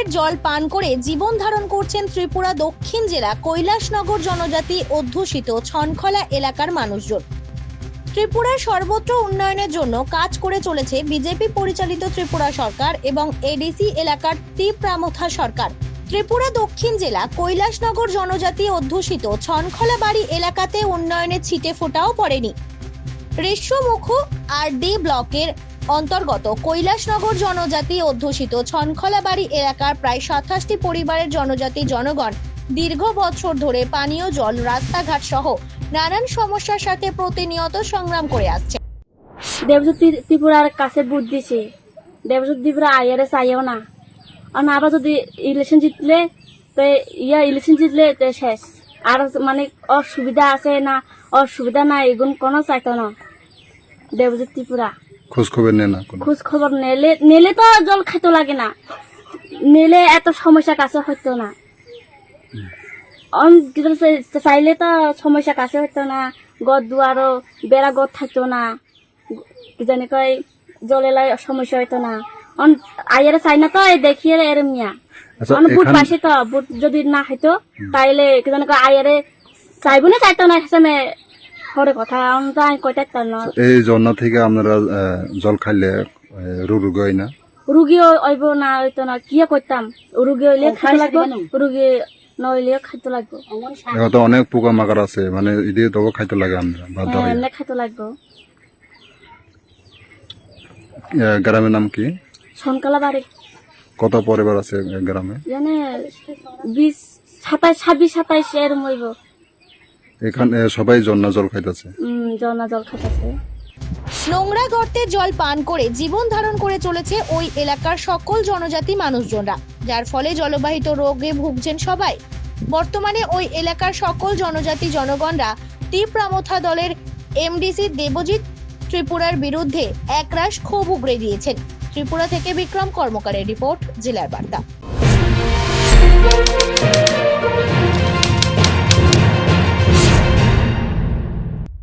গর্তের জল পান করে জীবন ধারণ করছেন ত্রিপুরা দক্ষিণ জেলা কৈলাসনগর জনজাতি অধ্যুষিত ছনখলা এলাকার মানুষজন। ত্রিপুরার সর্বত্র উন্নয়নের জন্য কাজ করে চলেছে বিজেপি পরিচালিত ত্রিপুরা সরকার এবং এডিসি এলাকার তীব্রামথা সরকার। ত্রিপুরা দক্ষিণ জেলা কৈলাসনগর জনজাতি অধ্যুষিত ছনখলা বাড়ি এলাকাতে উন্নয়নের ছিটে ফোটাও পড়েনি। রেশমুখ আর ডি ব্লকের অন্তর্গত কৈলাসনগর জনজাতি অধ্যুষিত ছনখলাবাড়ি এলাকার প্রায় সাতাশটি পরিবারের জনজাতি জনগণ দীর্ঘ বছর ধরে পানীয় জল, রাস্তাঘাট সহ নানান সমস্যার সাথে প্রতিনিয়ত সংগ্রাম করে আসছে। দেবজোত ত্রি- ত্রিপুরার কাছে বুথ দিছে। দেবজোত ত্রিপুরা আইয়ারে চাইও না। আর না আবার যদি ইলেকশন জিতলে, তো ইয়া ইলেকশন জিতলে তো শেষ। আর মানে অসুবিধা আছে না, অসুবিধা নাই, এগুন কোনো চাইতো না। দেবজোত ত্রিপুরা। খোঁজ খবর নেয় না কোনো। খোঁজ খবর নেলে নেলে তো জল খাইতে লাগে না। নেলে এত সমস্যা কাছে হইতো না। চাইলে তো সমস্যা কাছে হইতো না। গদ দুয়ারও বেড়া গদ থাকতো না। জানি কয় জলের সমস্যা হইতো না। অন আইয়ারে চাই না তো দেখিয়ে এর মিয়া। আচ্ছা অন বুট পাশে তো বুট যদি না হইতো তাইলে কি জানি কয় আইয়ারে চাইব না চাইতো না হিসাবে কথা তো এই ঝর্ণা থেকে আপনারা জল খাইলে রোগ হয় না। না হইতো না কি করতাম রুগী হইলে খাইতে লাগবো রুগী নইলে খাইতে লাগবো। এখন তো অনেক পোকা মাকার আছে মানে এদিকে তবু খাইতে লাগে আমরা বাধ্য হ্যাঁ, হয়ে খাইতে লাগবো। গ্রামের নাম কি? সনকালা বাড়ি। কত পরিবার আছে গ্রামে? জানে বিশ সাতাইশ ছাব্বিশ সাতাইশ এরম হইব। এখানে সবাই ঝর্ণা জল খাইতেছে। উম, জনা জল খাইতেছে। নোংরা গর্তের জল পান করে জীবন ধারণ করে চলেছে ওই এলাকার সকল জনজাতি মানুষজনরা যার ফলে জলবাহিত রোগে ভুগছেন সবাই। বর্তমানে ওই এলাকার সকল জনজাতি জনগণরা তীব্রামথা দলের এমডিসি দেবজিৎ ত্রিপুরার বিরুদ্ধে একরাশ ক্ষোভ উগড়ে দিয়েছেন। ত্রিপুরা থেকে বিক্রম কর্মকারের রিপোর্ট জেলার বার্তা।